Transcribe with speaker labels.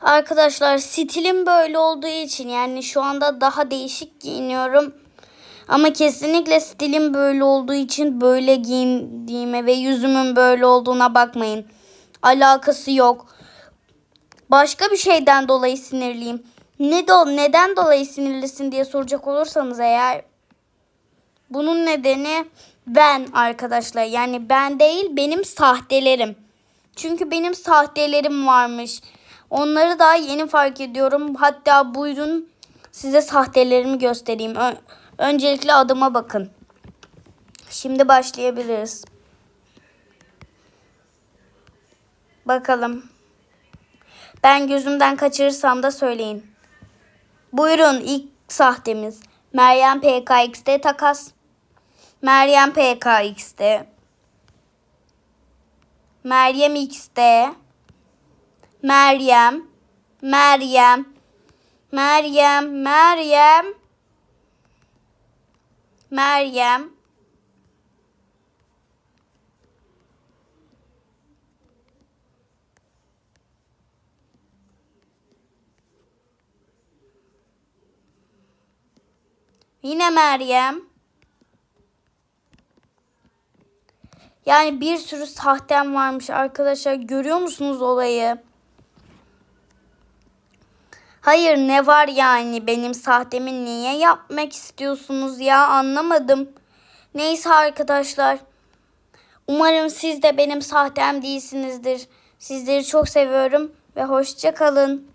Speaker 1: Arkadaşlar stilim böyle olduğu için yani şu anda daha değişik giyiniyorum. Ama kesinlikle stilim böyle olduğu için böyle giyindiğime ve yüzümün böyle olduğuna bakmayın. Alakası yok. Başka bir şeyden dolayı sinirliyim. Ne do neden dolayı sinirlisin diye soracak olursanız eğer bunun nedeni ben arkadaşlar. Yani ben değil benim sahtelerim. Çünkü benim sahtelerim varmış. Onları daha yeni fark ediyorum. Hatta buyurun size sahtelerimi göstereyim. Ö- öncelikle adıma bakın. Şimdi başlayabiliriz. Bakalım. Ben gözümden kaçırırsam da söyleyin. Buyurun ilk sahtemiz. Meryem PKX'de takas. Meryem PKX'de. Meryem X'de. Meryem. Meryem. Meryem. Meryem. Meryem. Yine Meryem. Yani bir sürü sahtem varmış arkadaşlar. Görüyor musunuz olayı? Hayır ne var yani benim sahtemi niye yapmak istiyorsunuz ya anlamadım. Neyse arkadaşlar. Umarım siz de benim sahtem değilsinizdir. Sizleri çok seviyorum ve hoşça kalın.